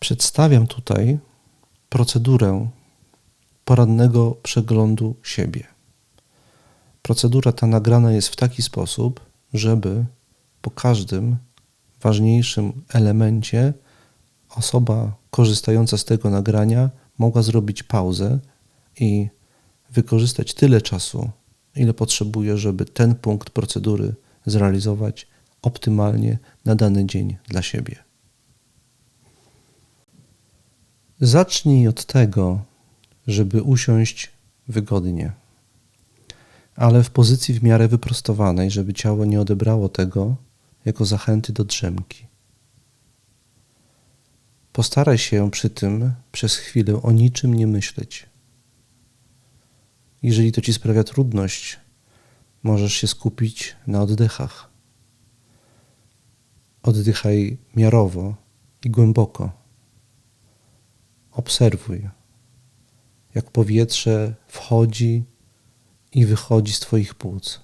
Przedstawiam tutaj procedurę porannego przeglądu siebie. Procedura ta nagrana jest w taki sposób, żeby po każdym ważniejszym elemencie osoba korzystająca z tego nagrania mogła zrobić pauzę i wykorzystać tyle czasu, ile potrzebuje, żeby ten punkt procedury zrealizować optymalnie na dany dzień dla siebie. Zacznij od tego, żeby usiąść wygodnie, ale w pozycji w miarę wyprostowanej, żeby ciało nie odebrało tego jako zachęty do drzemki. Postaraj się przy tym przez chwilę o niczym nie myśleć. Jeżeli to ci sprawia trudność, możesz się skupić na oddechach. Oddychaj miarowo i głęboko. Obserwuj, jak powietrze wchodzi i wychodzi z Twoich płuc.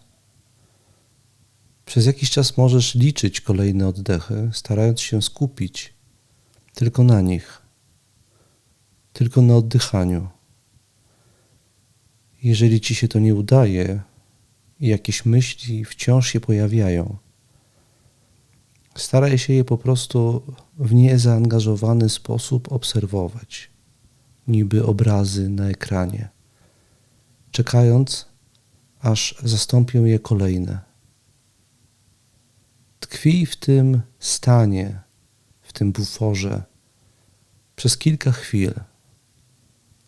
Przez jakiś czas możesz liczyć kolejne oddechy, starając się skupić tylko na nich, tylko na oddychaniu. Jeżeli ci się to nie udaje i jakieś myśli wciąż się pojawiają, staraj się je po prostu w niezaangażowany sposób obserwować, niby obrazy na ekranie, czekając, aż zastąpią je kolejne. Tkwi w tym stanie, w tym buforze przez kilka chwil,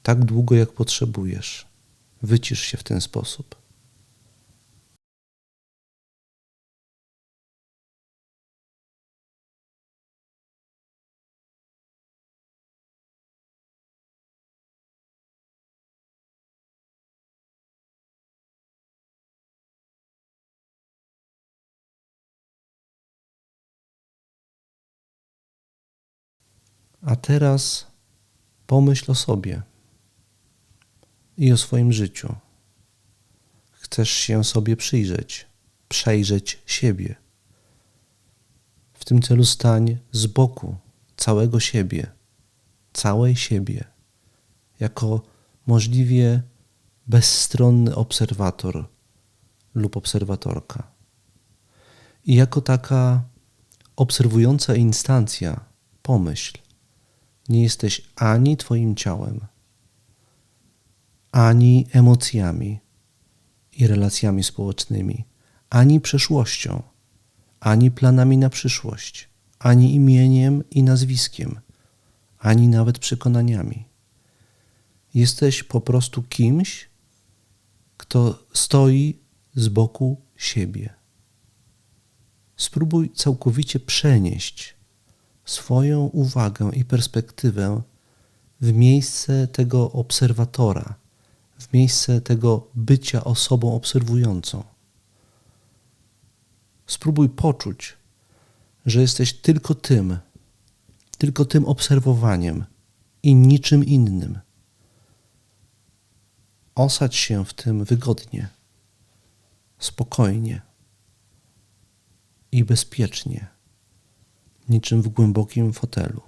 tak długo jak potrzebujesz. Wycisz się w ten sposób. A teraz pomyśl o sobie i o swoim życiu. Chcesz się sobie przyjrzeć, przejrzeć siebie. W tym celu stań z boku całego siebie, całej siebie, jako możliwie bezstronny obserwator lub obserwatorka. I jako taka obserwująca instancja, pomyśl, nie jesteś ani Twoim ciałem, ani emocjami i relacjami społecznymi, ani przeszłością, ani planami na przyszłość, ani imieniem i nazwiskiem, ani nawet przekonaniami. Jesteś po prostu kimś, kto stoi z boku siebie. Spróbuj całkowicie przenieść swoją uwagę i perspektywę w miejsce tego obserwatora, w miejsce tego bycia osobą obserwującą. Spróbuj poczuć, że jesteś tylko tym, tylko tym obserwowaniem i niczym innym. Osadź się w tym wygodnie, spokojnie i bezpiecznie niczym w głębokim fotelu.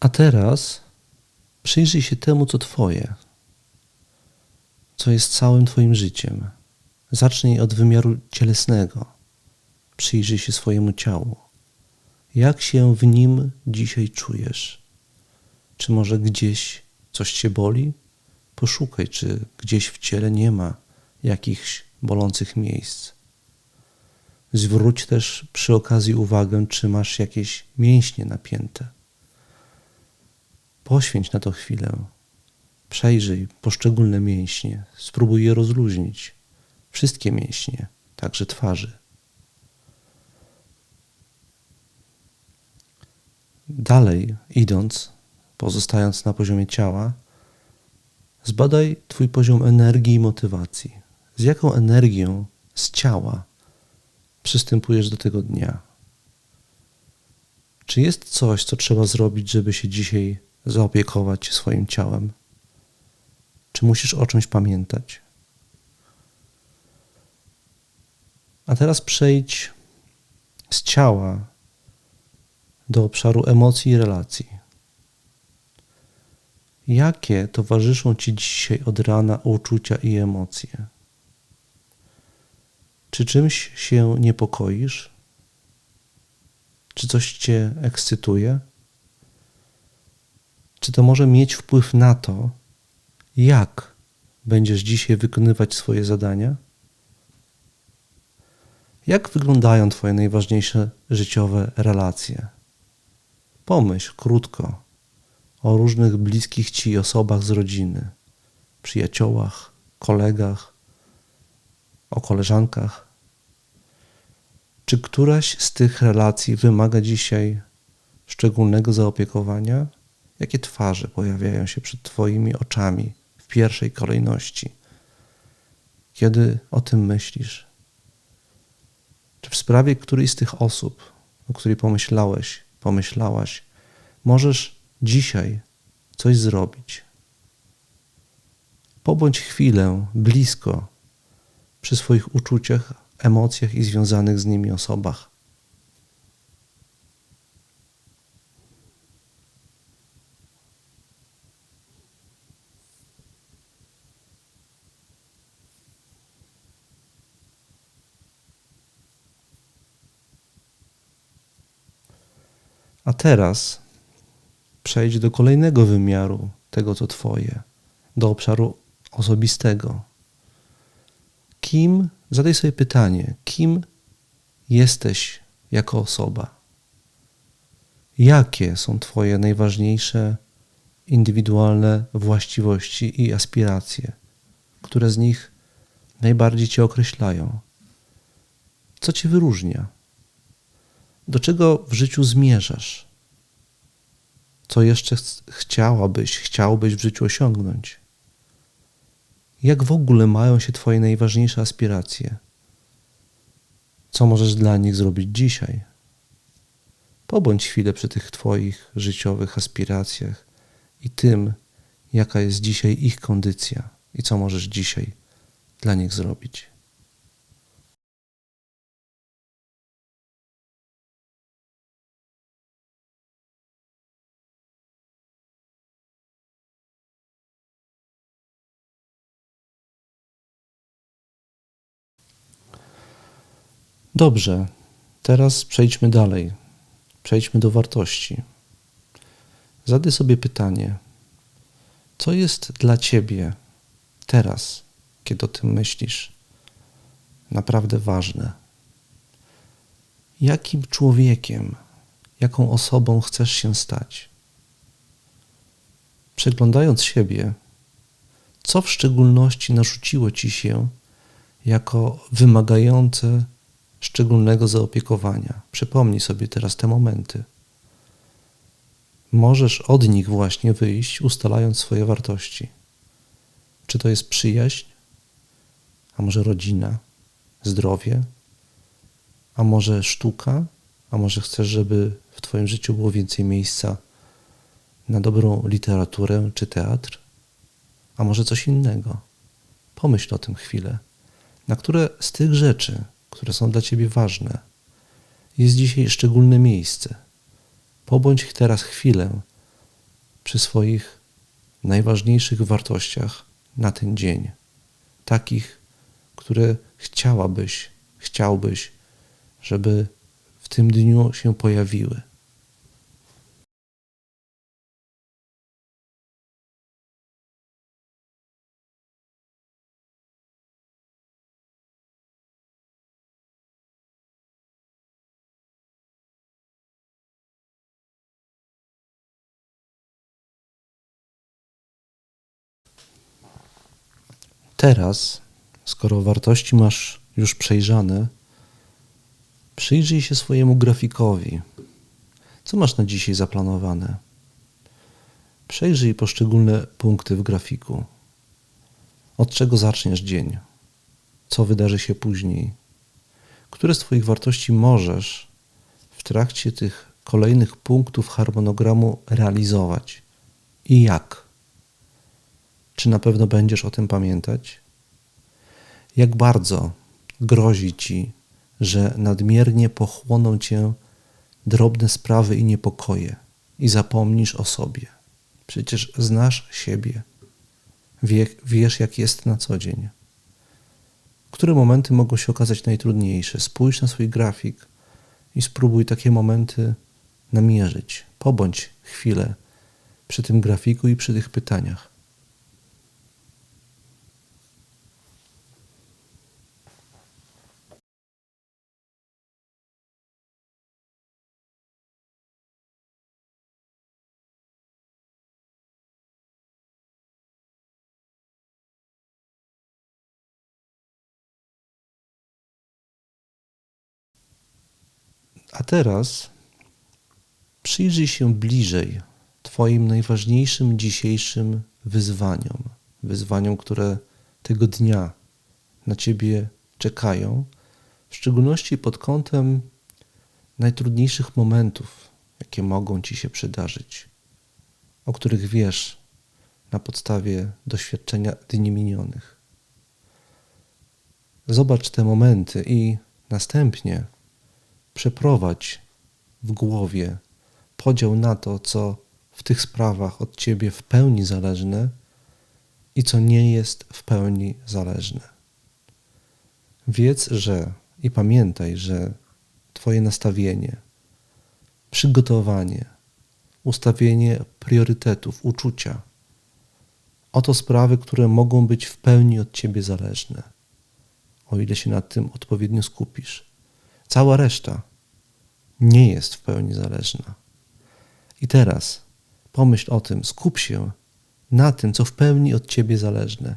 A teraz przyjrzyj się temu, co Twoje, co jest całym Twoim życiem. Zacznij od wymiaru cielesnego. Przyjrzyj się swojemu ciału. Jak się w nim dzisiaj czujesz? Czy może gdzieś coś Cię boli? Poszukaj, czy gdzieś w ciele nie ma jakichś bolących miejsc. Zwróć też przy okazji uwagę, czy masz jakieś mięśnie napięte. Poświęć na to chwilę. Przejrzyj poszczególne mięśnie, spróbuj je rozluźnić. Wszystkie mięśnie, także twarzy. Dalej idąc, pozostając na poziomie ciała, zbadaj Twój poziom energii i motywacji. z jaką energią z ciała przystępujesz do tego dnia? Czy jest coś, co trzeba zrobić, żeby się dzisiaj zaopiekować swoim ciałem? Czy musisz o czymś pamiętać? A teraz przejdź z ciała do obszaru emocji i relacji. Jakie towarzyszą Ci dzisiaj od rana uczucia i emocje? Czy czymś się niepokoisz? Czy coś Cię ekscytuje? Czy to może mieć wpływ na to, jak będziesz dzisiaj wykonywać swoje zadania? Jak wyglądają Twoje najważniejsze życiowe relacje? Pomyśl krótko o różnych bliskich Ci osobach z rodziny, przyjaciołach, kolegach, o koleżankach. Czy któraś z tych relacji wymaga dzisiaj szczególnego zaopiekowania? Jakie twarze pojawiają się przed Twoimi oczami w pierwszej kolejności, kiedy o tym myślisz? Czy w sprawie którejś z tych osób, o której pomyślałeś, pomyślałaś, możesz dzisiaj coś zrobić? Pobądź chwilę blisko przy swoich uczuciach, emocjach i związanych z nimi osobach. A teraz przejdź do kolejnego wymiaru tego, co Twoje, do obszaru osobistego. Kim, zadaj sobie pytanie, kim jesteś jako osoba? Jakie są Twoje najważniejsze indywidualne właściwości i aspiracje, które z nich najbardziej Cię określają? Co Cię wyróżnia? Do czego w życiu zmierzasz? Co jeszcze chciałabyś, chciałbyś w życiu osiągnąć? Jak w ogóle mają się Twoje najważniejsze aspiracje? Co możesz dla nich zrobić dzisiaj? Pobądź chwilę przy tych Twoich życiowych aspiracjach i tym, jaka jest dzisiaj ich kondycja i co możesz dzisiaj dla nich zrobić. Dobrze, teraz przejdźmy dalej. Przejdźmy do wartości. Zadaj sobie pytanie: co jest dla ciebie teraz, kiedy o tym myślisz, naprawdę ważne? Jakim człowiekiem, jaką osobą chcesz się stać? Przeglądając siebie, co w szczególności narzuciło ci się jako wymagające szczególnego zaopiekowania. Przypomnij sobie teraz te momenty. Możesz od nich właśnie wyjść, ustalając swoje wartości. Czy to jest przyjaźń, a może rodzina, zdrowie, a może sztuka, a może chcesz, żeby w Twoim życiu było więcej miejsca na dobrą literaturę czy teatr, a może coś innego. Pomyśl o tym chwilę. Na które z tych rzeczy które są dla Ciebie ważne. Jest dzisiaj szczególne miejsce. Pobądź teraz chwilę przy swoich najważniejszych wartościach na ten dzień, takich, które chciałabyś, chciałbyś, żeby w tym dniu się pojawiły. Teraz, skoro wartości masz już przejrzane, przyjrzyj się swojemu grafikowi. Co masz na dzisiaj zaplanowane? Przejrzyj poszczególne punkty w grafiku. Od czego zaczniesz dzień? co wydarzy się później. Które z Twoich wartości możesz w trakcie tych kolejnych punktów harmonogramu realizować i jak? Czy na pewno będziesz o tym pamiętać? Jak bardzo grozi Ci, że nadmiernie pochłoną Cię drobne sprawy i niepokoje i zapomnisz o sobie? Przecież znasz siebie. Wie, wiesz, jak jest na co dzień. Które momenty mogą się okazać najtrudniejsze? Spójrz na swój grafik i spróbuj takie momenty namierzyć. Pobądź chwilę przy tym grafiku i przy tych pytaniach. A teraz przyjrzyj się bliżej Twoim najważniejszym dzisiejszym wyzwaniom, wyzwaniom, które tego dnia na Ciebie czekają, w szczególności pod kątem najtrudniejszych momentów, jakie mogą Ci się przydarzyć, o których wiesz na podstawie doświadczenia dni minionych. Zobacz te momenty i następnie przeprowadź w głowie podział na to, co w tych sprawach od ciebie w pełni zależne i co nie jest w pełni zależne. Wiedz, że i pamiętaj, że Twoje nastawienie, przygotowanie, ustawienie priorytetów, uczucia oto sprawy, które mogą być w pełni od Ciebie zależne, o ile się nad tym odpowiednio skupisz. Cała reszta nie jest w pełni zależna. I teraz pomyśl o tym, skup się na tym, co w pełni od ciebie zależne.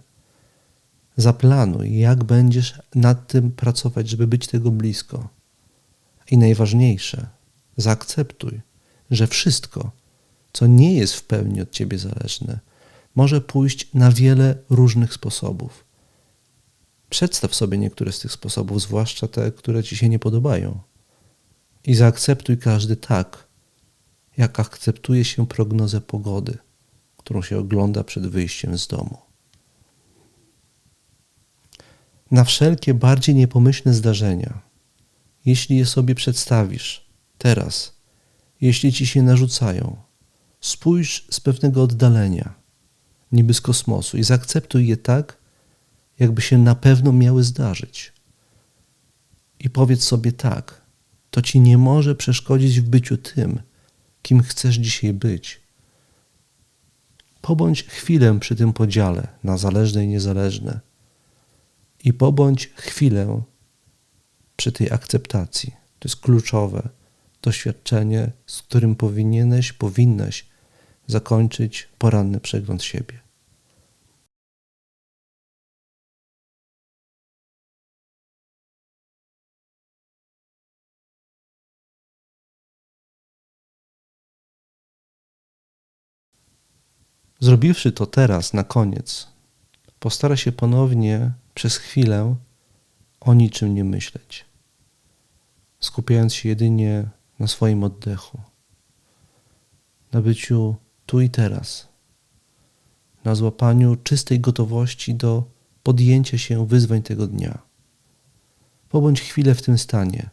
Zaplanuj, jak będziesz nad tym pracować, żeby być tego blisko. I najważniejsze, zaakceptuj, że wszystko, co nie jest w pełni od ciebie zależne, może pójść na wiele różnych sposobów. Przedstaw sobie niektóre z tych sposobów, zwłaszcza te, które ci się nie podobają. I zaakceptuj każdy tak, jak akceptuje się prognozę pogody, którą się ogląda przed wyjściem z domu. Na wszelkie bardziej niepomyślne zdarzenia, jeśli je sobie przedstawisz teraz, jeśli ci się narzucają, spójrz z pewnego oddalenia, niby z kosmosu, i zaakceptuj je tak, jakby się na pewno miały zdarzyć. I powiedz sobie tak: to ci nie może przeszkodzić w byciu tym, kim chcesz dzisiaj być. Pobądź chwilę przy tym podziale na zależne i niezależne i pobądź chwilę przy tej akceptacji. To jest kluczowe doświadczenie, z którym powinieneś, powinnaś zakończyć poranny przegląd siebie. Zrobiwszy to teraz, na koniec, postara się ponownie przez chwilę o niczym nie myśleć, skupiając się jedynie na swoim oddechu, na byciu tu i teraz, na złapaniu czystej gotowości do podjęcia się wyzwań tego dnia. Pobądź chwilę w tym stanie,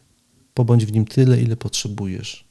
pobądź w nim tyle, ile potrzebujesz.